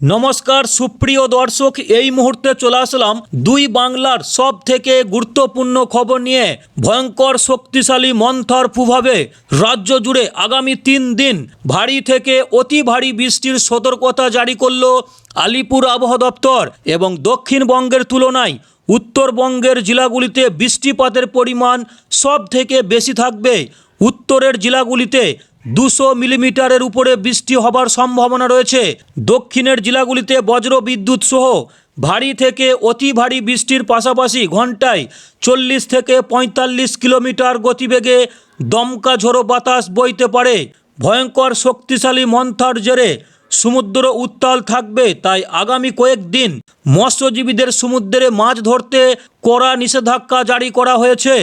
নমস্কার, সুপ্রিয় দর্শক, এই মুহূর্তে চলে আসলাম দুই বাংলার সব থেকে গুরুত্বপূর্ণ খবর নিয়ে ভয়ঙ্কর শক্তিশালী মন্থর প্রভাবে রাজ্য জুড়ে আগামী তিন দিন ভারী থেকে অতি ভারী বৃষ্টির সতর্কতা জারি করল আলিপুর আবহাওয়া দপ্তর এবং দক্ষিণবঙ্গের তুলনায় উত্তরবঙ্গের জেলাগুলিতে বৃষ্টিপাতের পরিমাণ সব থেকে বেশি থাকবে। উত্তরের জেলাগুলিতে দুশো মিলিমিটারের উপরে বৃষ্টি হবার সম্ভাবনা রয়েছে। দক্ষিণের জেলাগুলিতে বজ্র বিদ্যুৎ সহ ভারী থেকে অতি ভারী বৃষ্টির পাশাপাশি ঘন্টায় চল্লিশ থেকে পঁয়তাল্লিশ কিলোমিটার গতিবেগে দমকা ঝোড়ো বাতাস বইতে পারে। ভয়ঙ্কর শক্তিশালী মন্থার জেরে সমুদ্র উত্তাল থাকবে তাই আগামী কয়েকদিন মৎস্যজীবীদের সমুদ্রে মাছ ধরতে কড়া নিষেধাজ্ঞা জারি করা হয়েছে।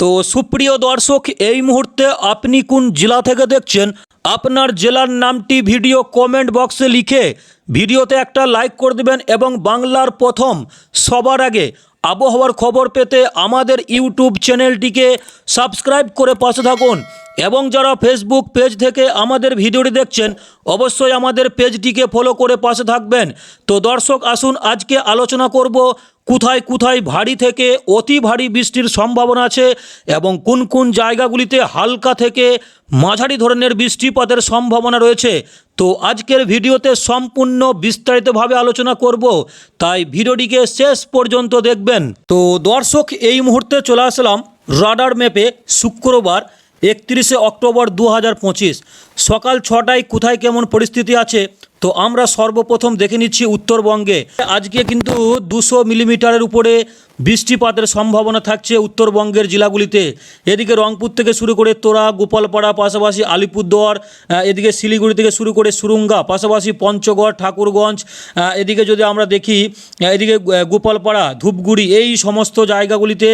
তো সুপ্রিয় দর্শক, এই মুহূর্তে আপনি কোন জেলা থেকে দেখছেন? আপনার জেলার নামটি ভিডিও কমেন্ট বক্সে লিখে ভিডিওতে একটা লাইক করে দেবেন এবং বাংলার প্রথম সবার আগে আবহাওয়ার খবর পেতে আমাদের ইউটিউব চ্যানেলটিকে সাবস্ক্রাইব করে পাশে থাকুন। এবং যারা ফেসবুক পেজ থেকে আমাদের ভিডিওটি দেখছেন, অবশ্যই আমাদের পেজটিকে ফলো করে পাশে থাকবেন। তো দর্শক, আসুন আজকে আলোচনা করব কোথায় কোথায় ভারী থেকে অতি ভারী বৃষ্টির সম্ভাবনা আছে এবং কোন কোন জায়গাগুলিতে হালকা থেকে মাঝারি ধরনের বৃষ্টিপাতের সম্ভাবনা রয়েছে? তো আজকের ভিডিওতে সম্পূর্ণ বিস্তারিতভাবে আলোচনা করব, তাই ভিডিওটিকে শেষ পর্যন্ত দেখবেন। তো দর্শক, এই মুহূর্তে চলে আসলাম রাডার ম্যাপে শুক্রবার একত্রিশে অক্টোবর দু হাজার পঁচিশ। সকাল ছটায় কোথায় কেমন পরিস্থিতি আছে তো আমরা সর্বপ্রথম দেখে নিচ্ছি উত্তরবঙ্গে। আজকে কিন্তু দুশো মিলিমিটারের উপরে বৃষ্টিপাতের সম্ভাবনা থাকছে উত্তরবঙ্গের জেলাগুলিতে। এদিকে রংপুর থেকে শুরু করে তোরা, গোপালপাড়া, পাশাপাশি আলিপুরদুয়ার এদিকে শিলিগুড়ি থেকে শুরু করে সুরুঙ্গা, পাশাপাশি পঞ্চগড়, ঠাকুরগঞ্জ এদিকে যদি আমরা দেখি এদিকে গোপালপাড়া, ধূপগুড়ি এই সমস্ত জায়গাগুলিতে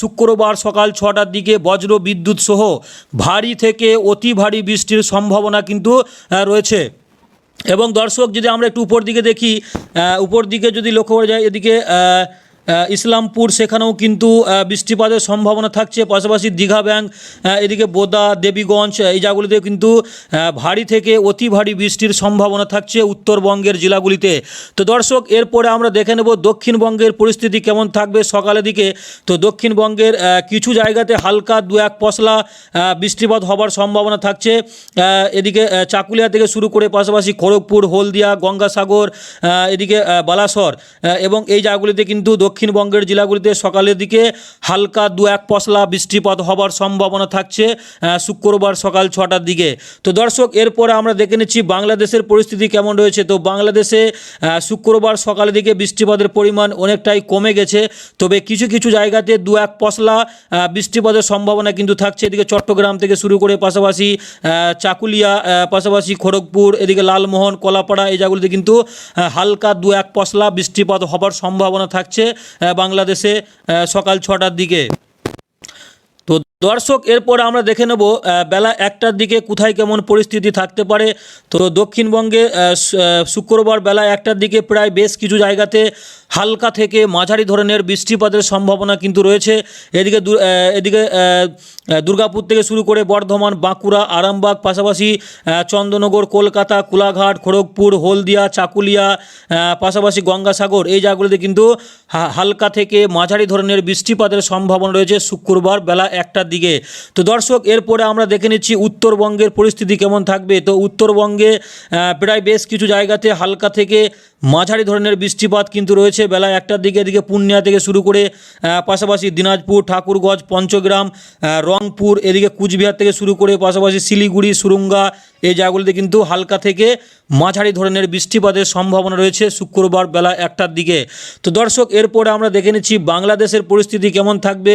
শুক্রবার সকাল ছটার দিকে বজ্র বিদ্যুৎ সহ ভারী থেকে অতি ভারী বৃষ্টির সম্ভাবনা কিন্তু রয়েছে। এবং দর্শক যদি আমরা একটু উপর দিকে দেখি উপর দিকে যদি লক্ষ্য করা যায়, এদিকে ইসলামপুর, সেখানেও কিন্তু বৃষ্টিপাতের সম্ভাবনা থাকছে। পাশাপাশি দীঘা ব্যাংক এদিকে বোদা, দেবীগঞ্জ এই জায়গাগুলিতে কিন্তু ভারী থেকে অতি ভারী বৃষ্টির সম্ভাবনা থাকছে উত্তরবঙ্গের জেলাগুলিতে। তো দর্শক, এরপরে আমরা দেখে নেব দক্ষিণবঙ্গের পরিস্থিতি কেমন থাকবে সকালের দিকে। তো দক্ষিণবঙ্গের কিছু জায়গাতে হালকা দু এক পশলা বৃষ্টিপাত হবার সম্ভাবনা থাকছে। এদিকে চাকুলিয়া থেকে শুরু করে পাশাপাশি খড়গপুর, হলদিয়া, গঙ্গাসাগর এদিকে বালাসর এবং এই জায়গাগুলিতে কিন্তু দক্ষিণবঙ্গের জেলাগুলিতে সকালের দিকে হালকা দু এক পশলা বৃষ্টিপাত হবার সম্ভাবনা থাকছে শুক্রবার সকাল ছটার দিকে। তো দর্শক, এরপরে আমরা দেখে নিচ্ছি বাংলাদেশের পরিস্থিতি কেমন রয়েছে। তো বাংলাদেশে শুক্রবার সকালের দিকে বৃষ্টিপাতের পরিমাণ অনেকটাই কমে গেছে। তবে কিছু কিছু জায়গাতে দু এক পশলা বৃষ্টিপাতের সম্ভাবনা কিন্তু থাকছে। এদিকে চট্টগ্রাম থেকে শুরু করে পাশাপাশি চাকুলিয়া পাশাপাশি খড়গপুর, এদিকে লালমোহন, কলাপাড়া, এই জায়গাগুলিতে কিন্তু হালকা দু এক পশলা বৃষ্টিপাত হবার সম্ভাবনা থাকছে। বাংলাদেশে সকাল ছটার দিকে। দর্শক, এরপর আমরা দেখে নেব বেলা একটার দিকে কোথায় কেমন পরিস্থিতি থাকতে পারে। তো দক্ষিণবঙ্গে শুক্রবার বেলা একটার দিকে প্রায় বেশ কিছু জায়গাতে হালকা থেকে মাঝারি ধরনের বৃষ্টিপাতের সম্ভাবনা কিন্তু রয়েছে। এদিকে এদিকে দুর্গাপুর থেকে শুরু করে বর্ধমান, বাঁকুড়া, আরামবাগ, পাশাপাশি চন্দ্রনগর, কলকাতা, কোলাঘাট, খড়গপুর, হলদিয়া, চাকুলিয়া পাশাপাশি গঙ্গাসাগর, এই জায়গাগুলিতে কিন্তু হালকা থেকে মাঝারি ধরনের বৃষ্টিপাতের সম্ভাবনা রয়েছে শুক্রবার বেলা একটার দিকে। তো দর্শক, এরপরে আমরা দেখে নিচ্ছি উত্তরবঙ্গের পরিস্থিতি কেমন থাকবে। তো উত্তরবঙ্গে প্রায় বেশ কিছু জায়গাতে হালকা থেকে মাঝারি ধরনের বৃষ্টিপাত কিন্তু রয়েছে। বেলা একটার দিকে এদিকে পূর্ণিয়া থেকে শুরু করে পাশাপাশি দিনাজপুর, ঠাকুরগঞ্জ, পঞ্চগ্রাম রংপুর, এদিকে কুচবিহার থেকে শুরু করে, পাশাপাশি শিলিগুড়ি, সুরুঙ্গা, এই জায়গাগুলিতে কিন্তু হালকা থেকে মাঝারি ধরনের বৃষ্টিপাতের সম্ভাবনা রয়েছে শুক্রবার বেলা একটার দিকে। তো দর্শক, এরপরে আমরা দেখে নিচ্ছি বাংলাদেশের পরিস্থিতি কেমন থাকবে।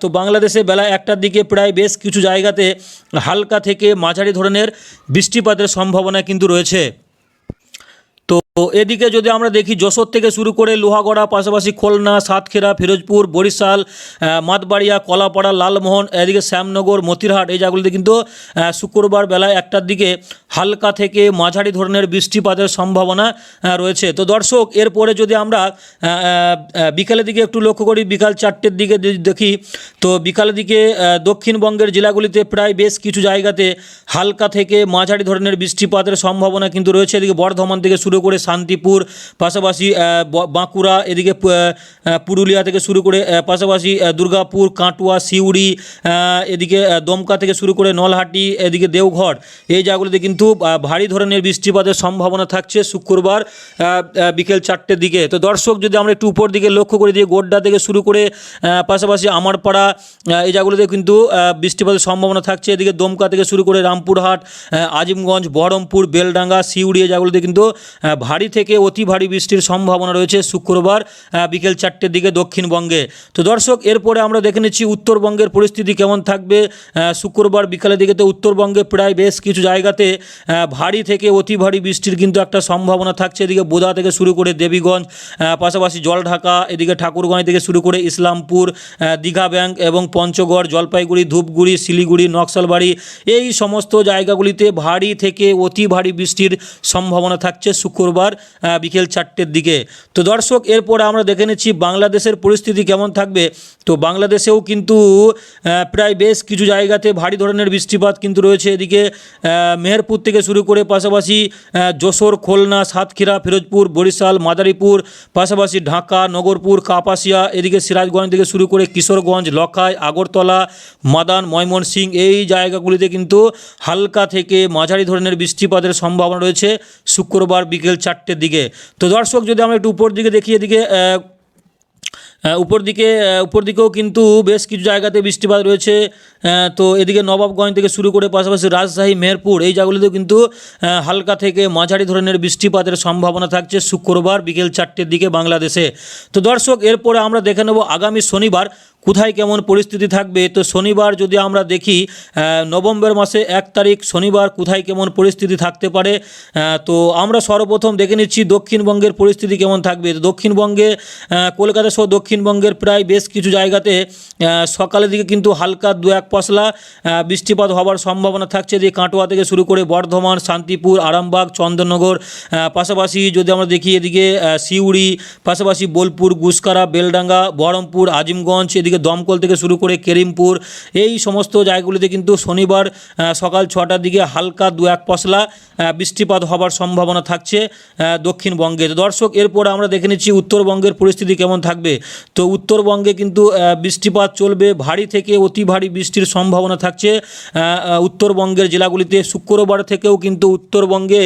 তো বাংলাদেশে বেলা একটার দিকে প্রায় বেশ কিছু জায়গাতে হালকা থেকে মাঝারি ধরনের বৃষ্টিপাতের সম্ভাবনা কিন্তু রয়েছে। তো এদিকে যদি আমরা দেখি, যশোর থেকে শুরু করে লোহাগড়া, পাশাপাশি খুলনা, সাতক্ষীরা, ফিরোজপুর, বরিশাল মাতবাড়িয়া, কলাপাড়া, লালমোহন, এদিকে শ্যামনগর, মতিরহাট, এই জায়গাগুলিতে কিন্তু শুক্রবার বেলা একটার দিকে হালকা থেকে মাঝারি ধরনের বৃষ্টিপাতের সম্ভাবনা রয়েছে। তো দর্শক, এরপরে যদি আমরা বিকালের দিকে একটু লক্ষ্য করি, বিকাল চারটের দিকে দেখি, তো বিকালের দিকে দক্ষিণবঙ্গের জেলাগুলিতে প্রায় বেশ কিছু জায়গাতে হালকা থেকে মাঝারি ধরনের বৃষ্টিপাতের সম্ভাবনা কিন্তু রয়েছে। এদিকে বর্ধমান থেকে শুরু করে শান্তিপুর পাশাপাশি বাঁকুড়া এদিকে পুরুলিয়া থেকে শুরু করে পাশাপাশি দুর্গাপুর কাটোয়া সিউড়ি এদিকে দমকা থেকে শুরু করে নলহাটি এদিকে দেওঘর এই জায়গাগুলিতে কিন্তু ভারী ধরনের বৃষ্টিপাতের সম্ভাবনা থাকছে শুক্রবার বিকেল চারটের দিকে। তো দর্শক যদি আমরা একটু উপর দিকে লক্ষ্য করে দিয়ে গোড্ডা থেকে শুরু করে পাশাপাশি আমারপাড়া এই জায়গাগুলিতে কিন্তু বৃষ্টিপাতের সম্ভাবনা থাকছে। এদিকে দমকা থেকে শুরু করে রামপুরহাট আজিমগঞ্জ বহরমপুর বেলডাঙ্গা সিউড়ি এই জায়গাগুলিতে কিন্তু আহ, ভারী থেকে অতি ভারী বৃষ্টির সম্ভাবনা রয়েছে শুক্রবার বিকেল চারটের দিকে দক্ষিণবঙ্গে। তো দর্শক, এরপরে আমরা দেখে নিচ্ছি উত্তরবঙ্গের পরিস্থিতি কেমন থাকবে। শুক্রবার বিকালের দিকে তো উত্তরবঙ্গে প্রায় বেশ কিছু জায়গাতে ভারী থেকে অতি ভারী বৃষ্টির কিন্তু একটা সম্ভাবনা থাকছে। এদিকে বোদা থেকে শুরু করে দেবীগঞ্জ পাশাপাশি জলঢাকা, এদিকে ঠাকুরগঞ্জ থেকে শুরু করে ইসলামপুর দীঘা ব্যাংক এবং পঞ্চগড়, জলপাইগুড়ি, ধূপগুড়ি, শিলিগুড়ি, নকশালবাড়ি, এই সমস্ত জায়গাগুলিতে ভারী থেকে অতি ভারী বৃষ্টির সম্ভাবনা থাকছে শুক্রবার। আহ, বিকেল চারটের দিকে। তো দর্শক এরপরে আমরা দেখে নিচ্ছি বাংলাদেশের পরিস্থিতি কেমন থাকবে। তো বাংলাদেশেও কিন্তু প্রায় বেশ কিছু জায়গাতে ভারী ধরনের বৃষ্টিপাত কিন্তু রয়েছে এদিকে। মেহেরপুর থেকে শুরু করে পাশাপাশি যশোর খুলনা সাতক্ষীরা ফিরোজপুর বরিশাল মাদারীপুর পাশাপাশি ঢাকা নগরপুর কাপাসিয়া এদিকে সিরাজগঞ্জ থেকে শুরু করে কিশোরগঞ্জ লখাই আগরতলা মাদান ময়মনসিং এই জায়গাগুলিতে কিন্তু হালকা থেকে মাঝারি ধরনের বৃষ্টিপাতের সম্ভাবনা রয়েছে। শুক্রবার বিকেল চারটের দিকে। তো দর্শক, যদি আমরা একটু উপর দিকে দেখি, এদিকে উপর দিকে উপর দিকেও কিন্তু বেশ কিছু জায়গাতে বৃষ্টিপাত রয়েছে। তো এদিকে নবাবগঞ্জ থেকে শুরু করে পাশাপাশি রাজশাহী, মেহেরপুর, এই জায়গাগুলিতেও কিন্তু হালকা থেকে মাঝারি ধরনের বৃষ্টিপাতের সম্ভাবনা থাকছে শুক্রবার বিকেল চারটের দিকে বাংলাদেশে। তো দর্শক, এরপরে আমরা দেখে নেব আগামী শনিবার কোথায় কেমন পরিস্থিতি থাকবে। তো শনিবার যদি আমরা দেখি নভেম্বর মাসে এক তারিখ, শনিবার কোথায় কেমন পরিস্থিতি থাকতে পারে তো আমরা সর্বপ্রথম দেখে নিচ্ছি দক্ষিণবঙ্গের পরিস্থিতি কেমন থাকবে। তো দক্ষিণবঙ্গে কলকাতা সহ দক্ষিণবঙ্গের প্রায় বেশ কিছু জায়গাতে সকালের দিকে কিন্তু হালকা দু এক পশলা বৃষ্টিপাত হওয়ার সম্ভাবনা থাকছে। যে কাটোয়া থেকে শুরু করে বর্ধমান, শান্তিপুর, আরামবাগ, চন্দননগর পাশাপাশি যদি আমরা দেখি এদিকে সিউড়ি, পাশাপাশি বোলপুর, গুসকারা, বেলডাঙ্গা, বহরমপুর, আজিমগঞ্জ, এদিকে দমকল থেকে শুরু করে কেরিমপুর, এই সমস্ত জায়গাগুলিতে কিন্তু শনিবার সকাল ছটার দিকে হালকা দু এক পশলা বৃষ্টিপাত হবার সম্ভাবনা থাকছে দক্ষিণবঙ্গে। দর্শক, এরপর আমরা দেখে নিচ্ছি উত্তরবঙ্গের পরিস্থিতি কেমন থাকবে। তো উত্তরবঙ্গে কিন্তু বৃষ্টিপাত চলবে, ভারী থেকে অতি ভারী বৃষ্টির সম্ভাবনা থাকছে। উত্তরবঙ্গের জেলাগুলিতে শুক্রবার থেকেও কিন্তু উত্তরবঙ্গে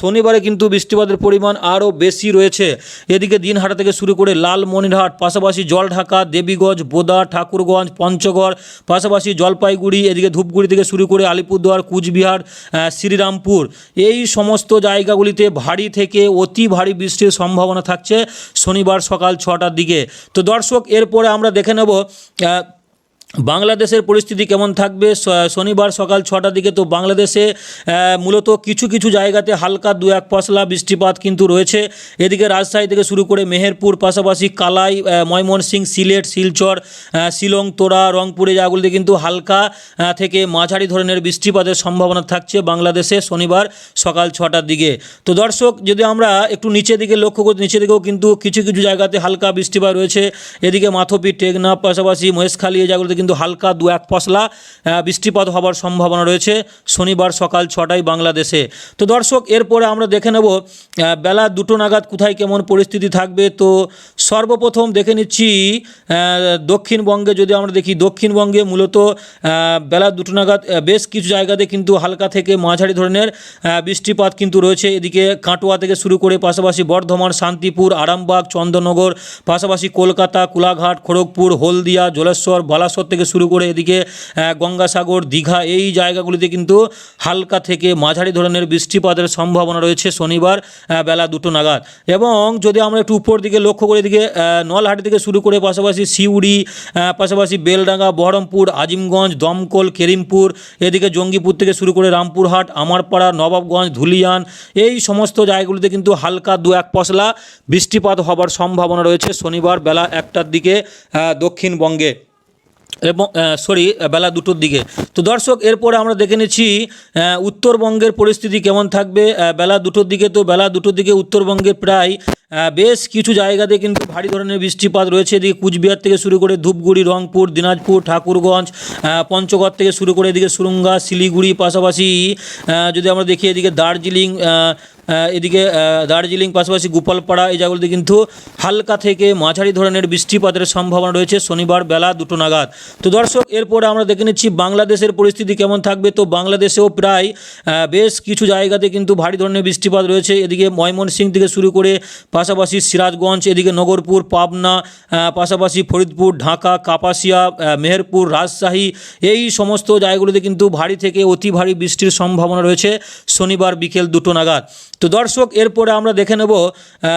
শনিবারে কিন্তু বৃষ্টিপাতের পরিমাণ আরও বেশি রয়েছে। এদিকে দিনহাটা থেকে শুরু করে লালমনিরহাট, পাশাপাশি জলঢাকা, দেবীগঞ্জ বোদা ঠাকুরগঞ্জ, পঞ্চগড়, পাশাপাশি জলপাইগুড়ি, এদিকে ধূপগুড়ি থেকে শুরু করে আলিপুরদুয়ার, কুচবিহার শ্রীরামপুর। এই সমস্ত জায়গাগুলিতে ভারী থেকে অতি ভারী বৃষ্টির সম্ভাবনা থাকছে শনিবার সকাল ছটার দিকে। তো দর্শক, এরপরে আমরা দেখে নেব বাংলাদেশের পরিস্থিতি কেমন থাকবে? শনিবার সকাল ছটার দিকে তো বাংলাদেশে মূলত কিছু কিছু জায়গাতে হালকা দু এক পশলা বৃষ্টিপাত কিন্তু রয়েছে। এদিকে রাজশাহী থেকে শুরু করে মেহেরপুর পাশাপাশি কালাই আহ, ময়মনসিং সিলেট শিলচর শিলং তোরা রংপুরে জায়গাগুলিতে কিন্তু হালকা থেকে মাঝারি ধরনের বৃষ্টিপাতের সম্ভাবনা থাকছে বাংলাদেশে শনিবার সকাল ছটার দিকে। তো দর্শক যদি আমরা একটু নিচের দিকে লক্ষ্য করি নিচের দিকেও কিন্তু কিছু কিছু জায়গাতে হালকা বৃষ্টিপাত রয়েছে। এদিকে মাথপি টেকনাফ পাশাপাশি মহেশখালী এই জায়গাগুলিতে কিন্তু হালকা দু এক পশলা বৃষ্টিপাত হবার সম্ভাবনা রয়েছে শনিবার সকাল ছটায় বাংলাদেশে। তো দর্শক, এরপরে আমরা দেখে নেব বেলা দুটো নাগাদ কোথায় কেমন পরিস্থিতি থাকবে। তো সর্বপ্রথম দেখে নিচ্ছি দক্ষিণবঙ্গে যদি আমরা দেখি, দক্ষিণবঙ্গে মূলত বেলা দুটো নাগাদ বেশ কিছু জায়গাতে কিন্তু হালকা থেকে মাঝারি ধরনের বৃষ্টিপাত কিন্তু রয়েছে। এদিকে কাটোয়া থেকে শুরু করে পাশাপাশি বর্ধমান, শান্তিপুর, আরামবাগ, চন্দ্রনগর, পাশাপাশি কলকাতা, কোলাঘাট, খড়গপুর, হলদিয়া, জলেশ্বর বালাসর থেকে শুরু করে এদিকে গঙ্গাসাগর, দীঘা, এই জায়গাগুলিতে কিন্তু হালকা থেকে মাঝারি ধরনের বৃষ্টিপাতের সম্ভাবনা রয়েছে শনিবার বেলা দুটো নাগাদ। এবং যদি আমরা একটু উপর দিকে লক্ষ্য করে, এদিকে নলহাটি থেকে শুরু করে পাশাপাশি সিউড়ি পাশাপাশি বেলডাঙ্গা, বহরমপুর, আজিমগঞ্জ, দমকল, কেরিমপুর, এদিকে জঙ্গিপুর থেকে শুরু করে রামপুরহাট, আমারপাড়া, নবাবগঞ্জ, ধুলিয়ান, এই সমস্ত জায়গাগুলিতে কিন্তু হালকা দু এক পশলা বৃষ্টিপাত হবার সম্ভাবনা রয়েছে শনিবার বেলা একটার দিকে দক্ষিণবঙ্গে। এবং সরি বেলা দুটোর দিকে। তো দর্শক, এরপরে আমরা দেখে নিচ্ছি উত্তরবঙ্গের পরিস্থিতি কেমন থাকবে। বেলা দুটোর দিকে তো, বেলা দুটোর দিকে উত্তরবঙ্গে প্রায় বেশ কিছু জায়গাতে কিন্তু ভারী ধরনের বৃষ্টিপাত রয়েছে। এদিকে কুচবিহার থেকে শুরু করে ধূপগুড়ি, রংপুর, দিনাজপুর, ঠাকুরগঞ্জ পঞ্চগড় থেকে শুরু করে এদিকে সুরঙ্গা, শিলিগুড়ি পাশাপাশি যদি আমরা দেখি এদিকে দার্জিলিং এদিকে দার্জিলিং পাশাপাশি গোপালপাড়া, এই জায়গাগুলিতে কিন্তু হালকা থেকে মাঝারি ধরনের বৃষ্টিপাতের সম্ভাবনা রয়েছে শনিবার বেলা দুটো নাগাদ। তো দর্শক, এরপরে আমরা দেখে নিচ্ছি বাংলাদেশের পরিস্থিতি কেমন থাকবে। তো বাংলাদেশেও প্রায় বেশ কিছু জায়গাতে কিন্তু ভারী ধরনের বৃষ্টিপাত রয়েছে। এদিকে ময়মনসিং থেকে শুরু করে পাশাপাশি সিরাজগঞ্জ, এদিকে নগরপুর, পাবনা পাশাপাশি ফরিদপুর, ঢাকা, কাপাসিয়া মেহেরপুর, রাজশাহী, এই সমস্ত জায়গাগুলিতে কিন্তু ভারী থেকে অতি ভারী বৃষ্টির সম্ভাবনা রয়েছে শনিবার বিকেল দুটো নাগাদ। তো দর্শক, এরপরে আমরা দেখে নেব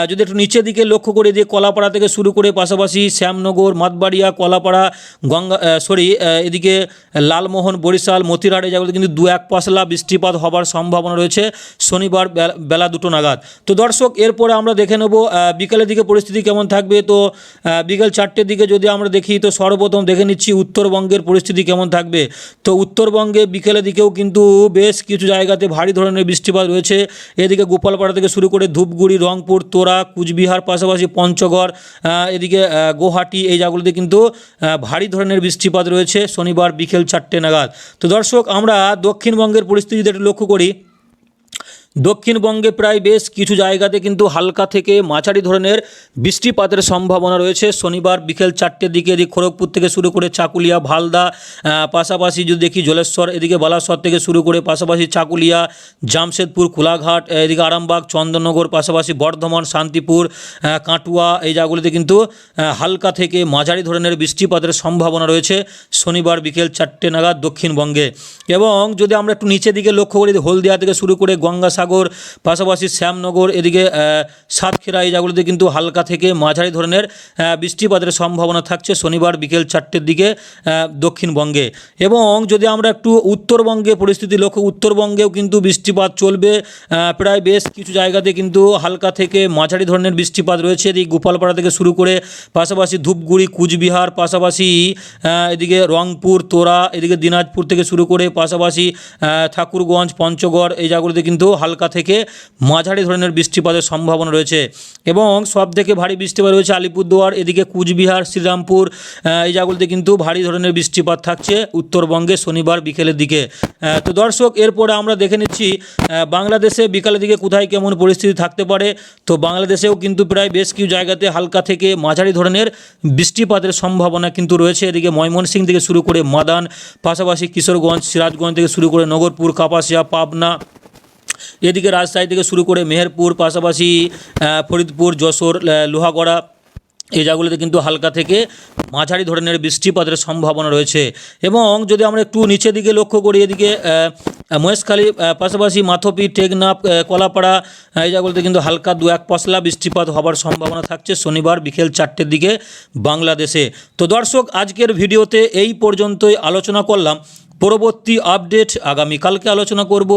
যদি একটু নিচের দিকে লক্ষ্য করে দিয়ে কলাপাড়া থেকে শুরু করে পাশাপাশি শ্যামনগর, মাতবাড়িয়া, কলাপাড়া, গঙ্গা সরি এদিকে লালমোহন, বরিশাল মতিরাট এই জায়গাগুলোতে কিন্তু দু এক পাশলা বৃষ্টিপাত হবার সম্ভাবনা রয়েছে শনিবার বেলা- দুটো নাগাদ। তো দর্শক, এরপরে আমরা দেখে নেব বিকালের দিকে পরিস্থিতি কেমন থাকবে। তো বিকেল চারটের দিকে যদি আমরা দেখি, তো সর্বপ্রথম দেখে নিচ্ছি উত্তরবঙ্গের পরিস্থিতি কেমন থাকবে। তো উত্তরবঙ্গে বিকেলের দিকেও কিন্তু বেশ কিছু জায়গাতে ভারী ধরনের বৃষ্টিপাত রয়েছে। এদিকে গোপালপাড়া থেকে শুরু করে ধূপগুড়ি, রংপুর, তোরা, কুচবিহার, পাশাপাশি পঞ্চগড় এদিকে গুয়াহাটি এই জায়গাগুলোতে কিন্তু ভারী ধরনের বৃষ্টিপাত রয়েছে। শনিবার বিকেল চারটে নাগাদ। তো দর্শক, আমরা দক্ষিণবঙ্গের পরিস্থিতি একটু লক্ষ্য করি। দক্ষিণবঙ্গে প্রায় বেশ কিছু জায়গাতে কিন্তু হালকা থেকে মাঝারি ধরনের বৃষ্টিপাতের সম্ভাবনা রয়েছে। শনিবার বিকেল চারটের দিকে এদিকে খড়গপুর থেকে শুরু করে চাকুলিয়া, ভালদা পাশাপাশি যদি দেখি জলেশ্বর, এদিকে বালাসর থেকে শুরু করে পাশাপাশি চাকুলিয়া, জামশেদপুর, কোলাঘাট এদিকে আরামবাগ, চন্দননগর, পাশাপাশি বর্ধমান, শান্তিপুর কাটুয়া এই জায়গাগুলিতে কিন্তু হালকা থেকে মাঝারি ধরনের বৃষ্টিপাতের সম্ভাবনা রয়েছে শনিবার বিকেল চারটে নাগাদ দক্ষিণবঙ্গে। এবং যদি আমরা একটু নিচের দিকে লক্ষ্য করি, হলদিয়া থেকে শুরু করে গঙ্গাসাগর পাশাপাশি শ্যামনগর, এদিকে সাতক্ষীরা, এই জায়গাগুলিতে কিন্তু হালকা থেকে মাঝারি ধরনের বৃষ্টিপাতের সম্ভাবনা থাকছে শনিবার বিকেল চারটের দিকে দক্ষিণবঙ্গে। এবং যদি আমরা একটু উত্তরবঙ্গে পরিস্থিতি লক্ষ্য, উত্তরবঙ্গেও কিন্তু বৃষ্টিপাত চলবে প্রায় বেশ কিছু জায়গাতে কিন্তু হালকা থেকে মাঝারি ধরনের বৃষ্টিপাত রয়েছে, এদিকে গোপালপাড়া থেকে শুরু করে পাশাপাশি ধূপগুড়ি, কুচবিহার, পাশাপাশি এদিকে রংপুর, তোরা, এদিকে দিনাজপুর থেকে শুরু করে পাশাপাশি ঠাকুরগঞ্জ, পঞ্চগড়, এই জায়গাগুলোতে কিন্তু হালকা থেকে মাঝারি ধরনের বৃষ্টিপাতের সম্ভাবনা রয়েছে। এবং সব থেকে ভারী বৃষ্টিপাত রয়েছে আলিপুরদুয়ার, এদিকে কুচবিহার, শ্রীরামপুর এই জায়গাগুলোতে কিন্তু ভারী ধরনের বৃষ্টিপাত থাকছে উত্তরবঙ্গে শনিবার বিকেলের দিকে। তো দর্শক, এরপরে আমরা দেখে নিচ্ছি বাংলাদেশে বিকালের দিকে কোথায় কেমন পরিস্থিতি থাকতে পারে। তো বাংলাদেশেও কিন্তু প্রায় বেশ কিছু জায়গাতে হালকা থেকে মাঝারি ধরনের বৃষ্টিপাতের সম্ভাবনা কিন্তু রয়েছে। এদিকে ময়মনসিংহ থেকে শুরু করে মাদান, পাশাপাশি কিশোরগঞ্জ, সিরাজগঞ্জ থেকে শুরু করে নগরপুর, কাপাসিয়া, পাবনা এদিকে রাজশাহী থেকে শুরু করে মেহেরপুর, পাশাপাশি ফরিদপুর, যশোর লোহাগড়া, এই জায়গাগুলোতে কিন্তু হালকা থেকে মাঝারি ধরনের বৃষ্টিপাতের সম্ভাবনা রয়েছে। এবং যদি আমরা একটু নিচের দিকে লক্ষ্য করি, এদিকে মহেশখালী পাশাপাশি মাথপি, টেকনাফ কলাপাড়া এই জায়গাগুলোতে কিন্তু হালকা দু এক পশলা বৃষ্টিপাত হবার সম্ভাবনা থাকছে শনিবার বিকেল চারটের দিকে বাংলাদেশে। তো দর্শক, আজকের ভিডিওতে এই পর্যন্তই আলোচনা করলাম। পরবর্তী আপডেট আগামীকালকে আলোচনা করব।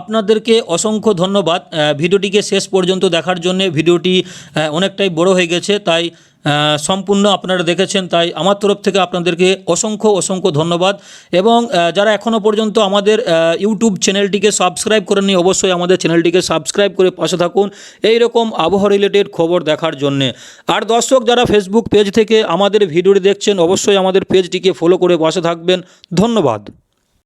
আপনাদেরকে অসংখ্য ধন্যবাদ। ভিডিওটিকে শেষ পর্যন্ত দেখার জন্য ভিডিওটি অনেকটাই বড় হয়ে গেছে, তাই সম্পূর্ণ আপনারা দেখেছেন, তাই আমার তরফ থেকে আপনাদেরকে অসংখ্য অসংখ্য ধন্যবাদ। এবং যারা এখনও পর্যন্ত আমাদের ইউটিউব চ্যানেলটিকে সাবস্ক্রাইব করেননি, অবশ্যই আমাদের চ্যানেলটিকে সাবস্ক্রাইব করে পাশে থাকুন এই রকম আবহাওয়া রিলেটেড খবর দেখার জন্যে। আর দর্শক যারা ফেসবুক পেজ থেকে আমাদের ভিডিওটি দেখছেন, অবশ্যই আমাদের পেজটিকে ফলো করে পাশে থাকবেন। ধন্যবাদ।